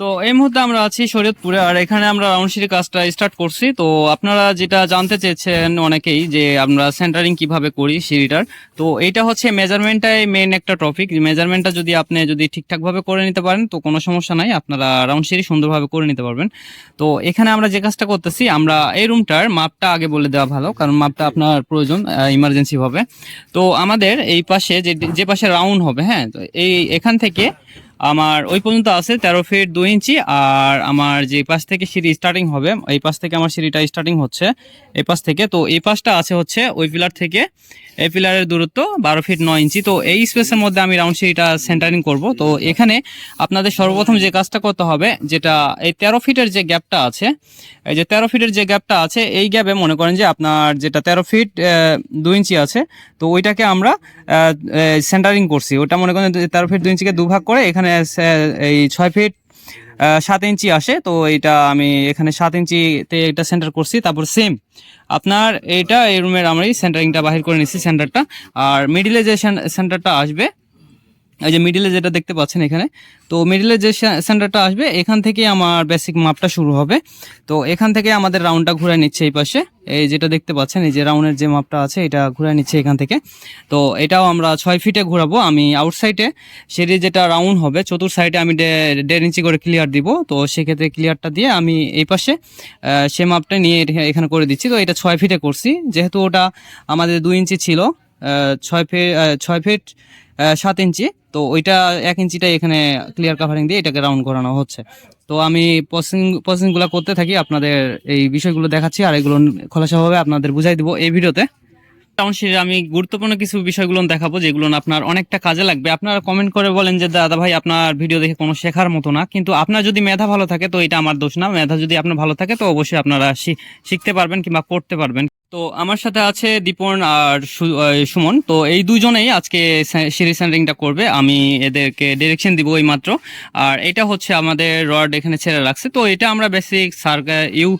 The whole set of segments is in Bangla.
তো এই মুহূর্তে আমরা আছি শরীয়তপুরে, আর এখানে আমরা রাউন্ড সিঁড়ি কাজটা স্টার্ট করছি। তো আপনারা যেটা জানতে চেয়েছেন অনেকেই যে আমরা সেন্টারিং কীভাবে করি সিঁড়িটার, তো এটা হচ্ছে মেজারমেন্টটাই মেন একটা টপিক মেজারমেন্টটা যদি আপনি যদি ঠিকঠাকভাবে করে নিতে পারেন, তো কোনো সমস্যা নাই, আপনারা রাউন্ড সিঁড়ি সুন্দরভাবে করে নিতে পারবেন। তো এখানে আমরা যে কাজটা করতেছি, আমরা এই রুমটার মাপটা আগে বলে দেওয়া ভালো, কারণ মাপটা আপনার প্রয়োজন ইমার্জেন্সি ভাবে। তো আমাদের এই পাশে যে যে পাশে রাউন্ড হবে হ্যাঁ তো এই, এখান থেকে আমার ওই পর্যন্ত আছে তেরো ফিট দুই ইঞ্চি, আর আমার যে পাশ থেকে সিঁড়ি স্টার্টিং হবে, এই পাশ থেকে আমার সিঁড়িটা স্টার্টিং হচ্ছে, এই পাশ থেকে। তো এই পাশটা আছে হচ্ছে ওই পিলার থেকে, এই পিলারের দূরত্ব বারো ফিট নয় ইঞ্চি। তো এই স্পেসের মধ্যে আমি রাউন্ড সিঁড়িটা সেন্টারিং করব। তো এখানে আপনাদের সর্বপ্রথম যে কাজটা করতে হবে, যেটা এই তেরো ফিটের যে গ্যাপটা আছে, এই যে তেরো ফিটের যে গ্যাপটা আছে, এই গ্যাপে মনে করেন যে আপনার যেটা তেরো ফিট দু ইঞ্চি আছে, তো ওইটাকে আমরা সেন্টারিং করছি। ওটা মনে করেন তেরো ফিট দু ইঞ্চিকে দুভাগ করে এখানে সে- এই ছয় ফিট সাত ইঞ্চি আসে। তো এটা আমি এখানে সাত ইঞ্চিতে এটা সেন্টার করছি। তারপর সেম আপনার এটা এই রুমের আমি সেন্টারিংটা বাহির করে নিচ্ছি সেন্টারটা আর মিডিলে যে সেন্টারটা আসবে এই যে মিডিলে যেটা দেখতে পাচ্ছেন এখানে, তো মিডিলে যে সেন্টারটা আসবে, এখান থেকে আমার বেসিক মাপটা শুরু হবে। তো এখান থেকে আমাদের রাউন্ডটা ঘুরে নিচ্ছে এই পাশে। এই যেটা দেখতে পাচ্ছেন, এই যে রাউন্ডের যে মাপটা আছে, এটা ঘুরে নিচ্ছে এখান থেকে। তো এটাও আমরা ছয় ফিটে ঘোরাবো। আমি আউটসাইডে সেটি যেটা রাউন্ড হবে, চতুর সাইডে আমি দেড় ইঞ্চি করে ক্লিয়ার দিব। তো সেক্ষেত্রে ক্লিয়ারটা দিয়ে আমি এই পাশে সে মাপটা নিয়ে এখানে করে দিচ্ছি। তো এটা ছয় ফিটে করছি। যেহেতু ওটা আমাদের দুই ইঞ্চি ছিল ছয় ফিট ছয় ফিট সাত ইঞ্চি তো ওইটা এক ইঞ্চিটা এখানে ক্লিয়ার কাভারিং দিয়ে এটাকে রাউন্ড করানো হচ্ছে। তো আমি প্রসেসিং প্রসেসিংগুলো করতে থাকি, আপনাদের এই বিষয়গুলো দেখাচ্ছি আর এগুলো খোলাসাভাবে আপনাদের বুঝাই দিব এই ভিডিওতে। টাউনশিপে আমি গুরুত্বপূর্ণ কিছু বিষয়গুলো দেখাবো, যেগুলো আপনার অনেকটা কাজে লাগবে। আপনারা কমেন্ট করে বলেন যে, দাদা ভাই, আপনার ভিডিও দেখে কোনো শেখার মতো না। কিন্তু আপনার যদি মেধা ভালো থাকে, তো এটা আমার দোষ না। মেধা যদি আপনার ভালো থাকে, তো অবশ্যই আপনারা শিখতে পারবেন কিংবা করতে পারবেন। তো আমার সাথে আছে দীপন আর সুমন। তো এই দুজনেই আজকে সিরিজ সেন্টারিংটা করবে। আমি এদেরকে ডিরেকশন দিব এই মাত্র আর এটা হচ্ছে আমাদের রড এখানে ছেড়ে রাখছে। তো এটা আমরা বেসিক সার্কা ইউ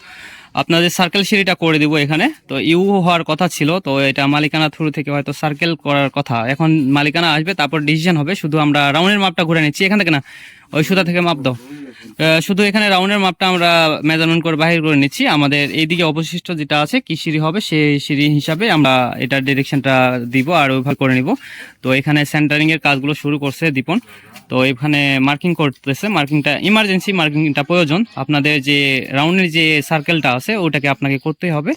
আপনাদের সার্কেল সিঁড়িটা করে দিব এখানে। তো ইউ হওয়ার কথা ছিল। তো এটা মালিকানা থ্রু থেকে হয়তো সার্কেল করার কথা। এখন মালিকানা আসবে, তারপর ডিসিশন হবে। শুধু আমরা রাউন্ডের মাপটা ঘুরে নিচ্ছি। এখান থেকে না? ওই সুতা থেকে মাপ দাও। শুধু এখানে রাউন্ডের মাপটা আমরা মেজারমেন্ট করে বাহির করে নিচ্ছি। আমাদের এইদিকে অবশিষ্ট যেটা আছে, কি সিঁড়ি হবে, সেই সিঁড়ি হিসাবে আমরা এটার ডিরেকশনটা দিব আর ওইভাবে করে নিব। তো এখানে সেন্টারিং এর কাজগুলো শুরু করছে দীপন। তো এখানে মার্কিং করতেছে মার্কিংটা ইমার্জেন্সি মার্কিংটা প্রয়োজন। আপনাদের যে রাউন্ডের যে সার্কেলটা আছে, ওটাকে আপনাকে করতেই হবে।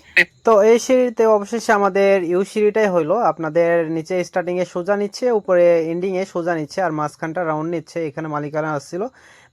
তো এই সিঁড়িতে অবশেষে আমাদের ইউ সিঁড়িটাই হইল। আপনাদের নিচে স্টার্টিং এ সোজা নিচ্ছে, উপরে এন্ডিং এ সোজা নিচ্ছে, আর মাঝখানটা রাউন্ড নিচ্ছে। এখানে মালিকানা আসছিল।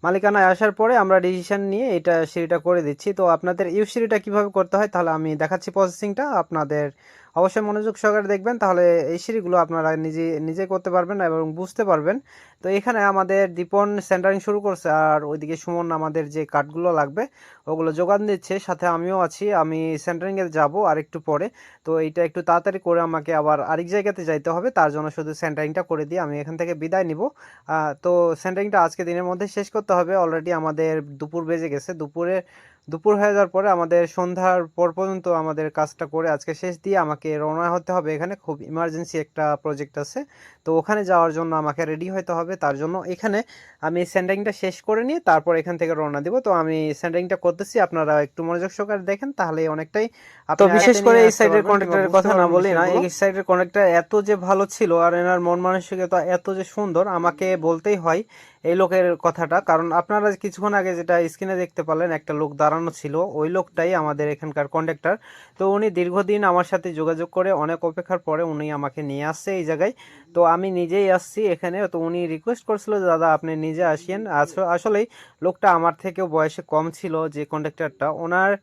মালিকানায় আসার পরে আমরা ডিসিশন নিয়ে এটা সিঁড়িটা করে দিচ্ছি। তো আপনাদের ইউ সিঁড়িটা কীভাবে করতে হয় তাহলে আমি দেখাচ্ছি প্রসেসিংটা আপনাদের অবশ্যই মনোযোগ সহকারে দেখবেন, তাহলে এই সিঁড়িগুলো আপনারা নিজে নিজে করতে পারবেন এবং বুঝতে পারবেন। তো এখানে আমাদের দীপন সেন্টারিং শুরু করছে আর ওইদিকে সুমন আমাদের যে কাঠগুলো লাগবে, ওগুলো যোগান দিচ্ছে। সাথে আমিও আছি, আমি সেন্টারিংয়ে যাব আর একটু পরে। তো এইটা একটু তাড়াতাড়ি করে আমাকে আবার আরেক জায়গাতে যাইতে হবে, তার জন্য শুধু সেন্টারিংটা করে দিয়ে আমি এখান থেকে বিদায় নিব। তো সেন্টারিংটা আজকে দিনের মধ্যে শেষ করতে হবে। অলরেডি আমাদের দুপুর বেজে গেছে। দুপুরে দুপুর হয়ে যাওয়ার পরে আমাদের সন্ধ্যার পর পর্যন্ত আমাদের কাজটা করে আজকে শেষ দিয়ে আমাকে রওনা হতে হবে এখানে। খুব ইমার্জেন্সি একটা প্রজেক্ট আছে। তো ওখানে যাওয়ার জন্য আমাকে রেডি হতে হবে। তার জন্য এখানে আমি সেন্টারিংটা শেষ করে নিয়ে তারপর এখান থেকে রওনা দিব। তো আমি সেন্টারিংটা করতেছি। আপনারা একটু মনোযোগ সহকারে দেখেন তাহলে অনেকটাই তো বিশেষ করে এই সাইডের কন্ট্রাক্টরের কথা না বলি না এই সাইডের কন্ট্রাক্টর এত যে ভালো ছিল আর এনার মন মানসিকতা এত যে সুন্দর আমাকে বলতেই হয় এই লোকের কথাটা। কারণ আপনারা কিছুক্ষণ আগে যেটা স্ক্রিনে দেখতে পারলেন একটা লোক দাঁড়ানো ছিল। ওই লোকটাই আমাদের এখানকার কন্ট্রাক্টর তো উনি দীর্ঘদিন আমার সাথে যোগাযোগ করে, অনেক অপেক্ষার পরে উনি আমাকে নিয়ে আসছে এই জায়গায়। তো আমি নিজেই আসছি এখানে। তো উনি রিকোয়েস্ট করছিল, দাদা, আপনি নিজে আসেন। আস- আসলেই লোকটা আমার থেকেও বয়সে কম ছিল যে কন্ট্রাক্টরটা ওনার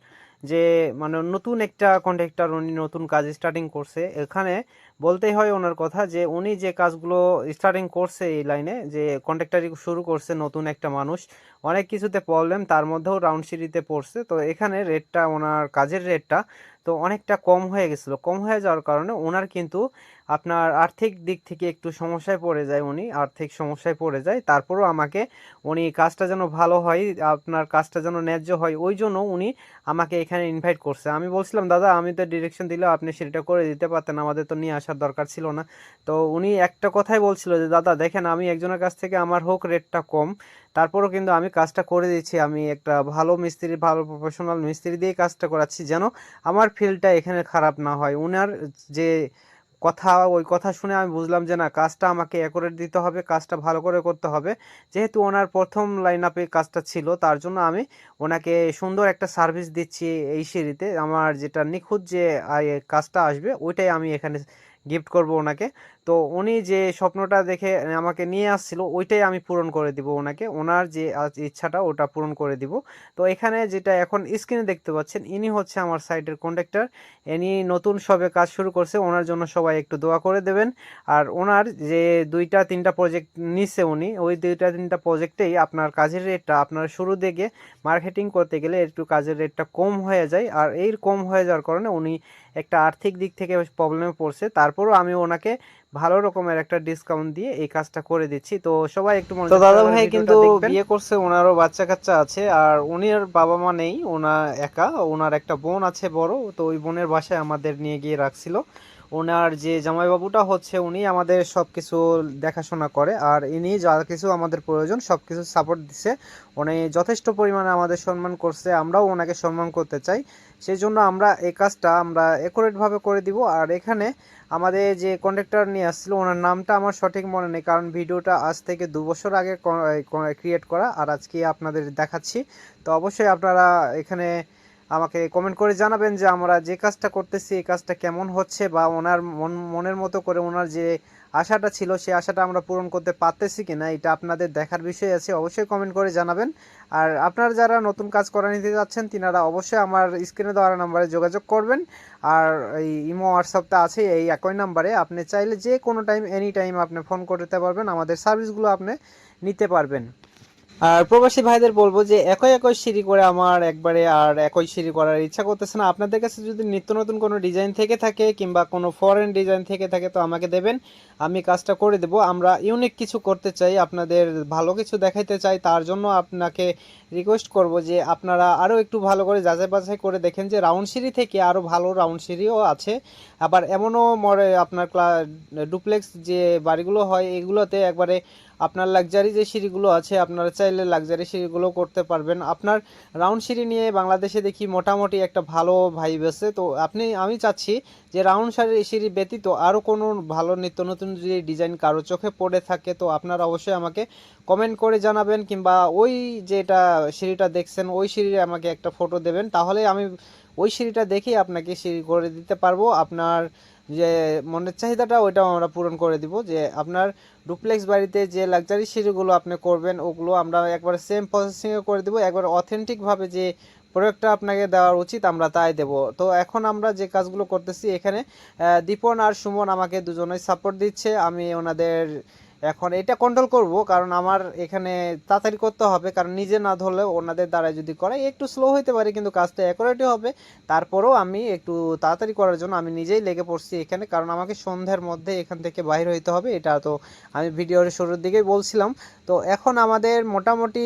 যে মানে নতুন একটা কন্ট্রাক্টর উনি নতুন কাজ স্টার্টিং করছে। এখানে বলতেই হয় ওনার কথা যে উনি যে কাজগুলো স্টার্টিং করছে এই লাইনে, যে কন্ট্রাক্টারি শুরু করছে নতুন একটা মানুষ, অনেক কিছুতে প্রবলেম তার মধ্যেও রাউন্ড সিটিতে পড়ছে। তো এখানে রেটটা ওনার কাজের রেটটা তো অনেকটা কম হয়ে গেছিল। কম হয়ে যাওয়ার কারণে ওনার কিন্তু আপনার আর্থিক দিক থেকে একটু সমস্যায় পড়ে যায় উনি, আর্থিক সমস্যায় পড়ে যায়। তারপরও আমাকে উনি কাজটা যেন ভালো হয়, আপনার কাজটা যেন ন্যায্য হয়, ওই জন্য উনি আমাকে এখানে ইনভাইট করছে। আমি বলছিলাম, দাদা, আমি তো ডিরেকশন দিলে আপনি সেটা করে দিতে পারতেন, আমাদের তো নিয়ে আসার দরকার ছিল না। তো উনি একটা কথাই বলছিল যে, দাদা, দেখেন, আমি একজনের কাছ থেকে আমার হোক রেটটা কম, তারপরও কিন্তু আমি কাজটা করে দিচ্ছি। আমি একটা ভালো মিস্ত্রি, ভালো প্রফেশনাল মিস্ত্রি দিয়ে কাজটা করাচ্ছি যেন আমার ফিল্ডটা এখানে খারাপ না হয়। উনার যে কথা, ওই কথা শুনে আমি বুঝলাম যে, না, কাজটা আমাকে অ্যাকোরেট দিতে হবে, কাজটা ভালো করে করতে হবে। যেহেতু ওনার প্রথম লাইন আপে কাজটা ছিল, তার জন্য আমি ওনাকে সুন্দর একটা সার্ভিস দিচ্ছি এই সিঁড়িতে। আমার যেটা নিখুঁত যে কাজটা আসবে, ওইটাই আমি এখানে গিফট করব ওনাকে। তো উনি যে স্বপ্নটা দেখে আমাকে নিয়ে আসছিল, ওইটাই আমি পূরণ করে দিব ওনাকে। ওনার যে ইচ্ছাটা, ওটা পূরণ করে দিব। তো এখানে যেটা এখন স্ক্রিনে দেখতে পাচ্ছেন, ইনি হচ্ছে আমার সাইটের কন্ট্রাক্টর ইনি নতুন সবে কাজ শুরু করছে, ওনার জন্য সবাই একটু দোয়া করে দেবেন। আর ওনার যে দুইটা, তিনটা প্রজেক্ট নিছে উনি, ওই দুইটা, তিনটা প্রজেক্টেই আপনার কাজের রেটটা আপনার শুরু দিকে মার্কেটিং করতে গেলে একটু কাজের রেটটা কম হয়ে যায়। আর এই কম হয়ে যাওয়ার কারণে উনি একটা আর্থিক দিক থেকে প্রবলেমে পড়ছে। তারপরও আমি ওনাকে ভালো রকমের একটা ডিসকাউন্ট দিয়ে এই কাজটা করে দিচ্ছি। তো সবাই একটু মনে তো দাদা ভাই কিন্তু বিয়ে করছে ওনারও বাচ্চা কাচ্চা আছে আর উনির বাবা মা নেই ওনা একা ওনার একটা বোন আছে বড় তো ওই বোনের বাসায় আমাদের নিয়ে গিয়ে রাখছিল। ওনার যে জামাইবাবুটা হচ্ছে উনি আমাদের সব কিছু দেখাশোনা করে, আর ইনি যা কিছু আমাদের প্রয়োজন সব কিছু সাপোর্ট দিছে। উনি যথেষ্ট পরিমাণে আমাদের সম্মান করছে, আমরাও ওনাকে সম্মান করতে চাই। সেই জন্য আমরা এই কাজটা আমরা একুরেটভাবে করে দিব। আর এখানে আমাদের যে কন্ট্রাক্টর নিয়ে আসছিল, ওনার নামটা আমার সঠিক মনে নেই, কারণ ভিডিওটা আজ থেকে দু বছর আগে ক্রিয়েট করা, আর আজকে আপনাদের দেখাচ্ছি। তো অবশ্যই আপনারা এখানে আমাকে কমেন্ট করে জানাবেন যে আমরা যে কাজটা করতেছি, এই কাজটা কেমন হচ্ছে বা ওনার মন, মনের মতো করে ওনার যে আশাটা ছিল, সেই আশাটা আমরা পূরণ করতে পারতেছি কিনা, এটা আপনাদের দেখার বিষয় আছে, অবশ্যই কমেন্ট করে জানাবেন। আর আপনারা যারা নতুন কাজ করা নিতে যাচ্ছেন, তিনারা অবশ্যই আমার স্ক্রিনে দেওয়া নাম্বারে যোগাযোগ করবেন। আর এই ইমো হোয়াটসঅ্যাপটা আছে, এই একই নাম্বারে। আপনি চাইলে যে কোনো টাইম এনি টাইম আপনি ফোন করতে পারবেন, আমাদের সার্ভিসগুলো আপনি নিতে পারবেন। আর প্রবাসী ভাইদের বলব যে একই একই সিঁড়ি করে আমার একবারে আর একই সিঁড়ি করার ইচ্ছা করতেছে না। আপনাদের কাছে যদি নিত্য নতুন কোনো ডিজাইন থেকে থাকে কিংবা কোনো ফরেন ডিজাইন থেকে থাকে তো আমাকে দেবেন। আমি কাজটা করে দেব। আমরা ইউনিক কিছু করতে চাই, আপনাদের ভালো কিছু দেখাইতে চাই, তার জন্য আপনাকে রিকোয়েস্ট করব যে আপনারা আরও একটু ভালো করে যাচাই বাছাই করে দেখেন যে রাউন্ড সিঁড়ি থেকে আরও ভালো রাউন্ড সিঁড়িও আছে। আবার এমনও মরে আপনার ক্লা ডুপ্লেক্স যে বাড়িগুলো হয়, এগুলোতে একবারে আপনার লাক্সারি যে সিঁড়িগুলো আছে, আপনারা চাইলে লাক্সারি সিঁড়িগুলো করতে পারবেন। আপনার রাউন্ড সিঁড়ি নিয়ে বাংলাদেশে দেখি মোটামুটি একটা ভালো ভাইব আছে। তো আপনি, আমি চাচ্ছি যে রাউন্ড সিঁড়ি সিঁড়ি ব্যতীত আরও কোনো ভালো নিত্য নতুন যদি ডিজাইন কারও চোখে পড়ে থাকে, তো আপনারা অবশ্যই আমাকে কমেন্ট করে জানাবেন কিংবা ওই যেটা সিঁড়িটা দেখছেন, ওই সিঁড়ির আমাকে একটা ফটো দেবেন। তাহলে আমি ওই সিঁড়িটা দেখেই আপনাকে সিঁড়ি করে দিতে পারব। আপনার যে মনের চাহিদাটা ওইটাও আমরা পূরণ করে দিব, যে আপনার ডুপ্লেক্স বাড়িতে যে লাক্সারি সিঁড়িগুলো আপনি করবেন, ওগুলো আমরা একবার সেম প্রসেসিংয়ে করে দিব, একবার অথেন্টিকভাবে যে প্রোডাক্টটা আপনাকে দেওয়ার উচিত আমরা তাই দেব। তো এখন আমরা যে কাজগুলো করতেছি, এখানে দীপন আর সুমন আমাকে দুজনেই সাপোর্ট দিচ্ছে, আমি ওনাদের এখন এটা কন্ট্রোল করব, কারণ আমার এখানে তাড়াতাড়ি করতে হবে, কারণ নিজে না ধরলে ওনাদের দ্বারা যদি করাই একটু স্লো হতে পারে, কিন্তু কাজটা অ্যাকুরেটই হবে। তারপরেও আমি একটু তাড়াতাড়ি করার জন্য আমি নিজেই লেগে পড়ছি এখানে, কারণ আমাকে সন্ধ্যার মধ্যে এখান থেকে বাইরে হইতে হবে, এটা তো আমি ভিডিওর শুরুর দিকেই বলছিলাম। তো এখন আমাদের মোটামুটি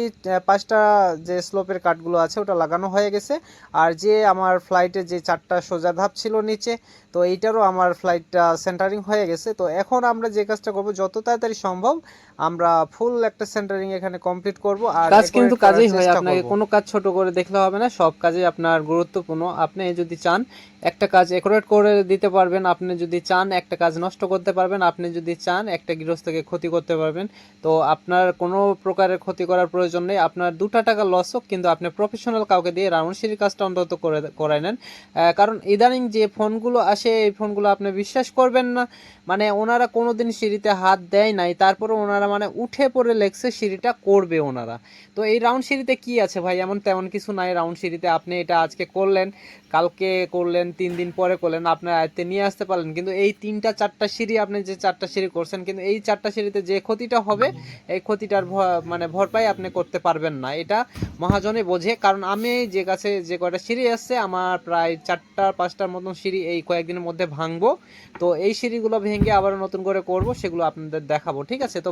পাঁচটা যে স্লোপের কাঠগুলো আছে, ওটা লাগানো হয়ে গেছে। আর যে আমার ফ্লাইটে যে চারটা সোজা ধাপ ছিল নিচে, তো এইটারও আমার ফ্লাইটটা সেন্টারিং হয়ে গেছে। তো এখন আমরা যে কাজটা করব, যত তাড়াতাড়ি সম্ভব আমরা ফুল একটা সেন্টারিং এখানে কমপ্লিট করব আর কাজ কিন্তু কাজেই হয় আপনাকে কোনো কাজ ছোট করে দেখলে হবে না সব কাজে আপনার গুরুত্বপূর্ণ। আপনি যদি চান একটা কাজ একুরেট করে দিতে পারবেন আপনি যদি চান একটা কাজ নষ্ট করতে পারবেন আপনি যদি চান একটা গৃহস্থকে ক্ষতি করতে পারবেন। তো আপনার কোনো প্রকারের ক্ষতি করার প্রয়োজন নেই আপনার দুটা টাকা লস হোক কিন্তু আপনি প্রফেশনাল কাউকে দিয়ে রাউন্ড সিঁড়ির কাজটা অন্তত করে করাই নেন। কারণ ইদানিং যে ফোনগুলো আসে এই ফোনগুলো আপনি বিশ্বাস করবেন না। মানে ওনারা কোনোদিন সিঁড়িতে হাত দেয় নাই তারপরে ওনারা ওনারা মানে উঠে পড়ে লেগছে সিঁড়িটা করবে ওনারা। তো এই রাউন্ড সিঁড়িতে কি আছে ভাই? এমন তেমন কিছু নাই রাউন্ড সিঁড়িতে। আপনি এটা আজকে করলেন, কালকে করলেন, তিন দিন পরে করলেন, আপনার আয়ত্তে নিয়ে আসতে পারলেন। কিন্তু এই তিনটা, চারটা সিঁড়ি আপনি যে চারটা সিঁড়ি করছেন, কিন্তু এই চারটা সিঁড়িতে যে ক্ষতিটা হবে, এই ক্ষতিটার মানে ভরপাই আপনি করতে পারবেন না। এটা মহাজনে বোঝে। কারণ আমি যে কাছে যে কয়টা সিঁড়ি আসছে, আমার প্রায় চারটা, পাঁচটার মতন সিঁড়ি এই কয়েকদিনের মধ্যে ভাঙবো। তো এই সিঁড়িগুলো ভেঙে আবার নতুন করে করব, সেগুলো আপনাদের দেখাবো। ঠিক আছে? তো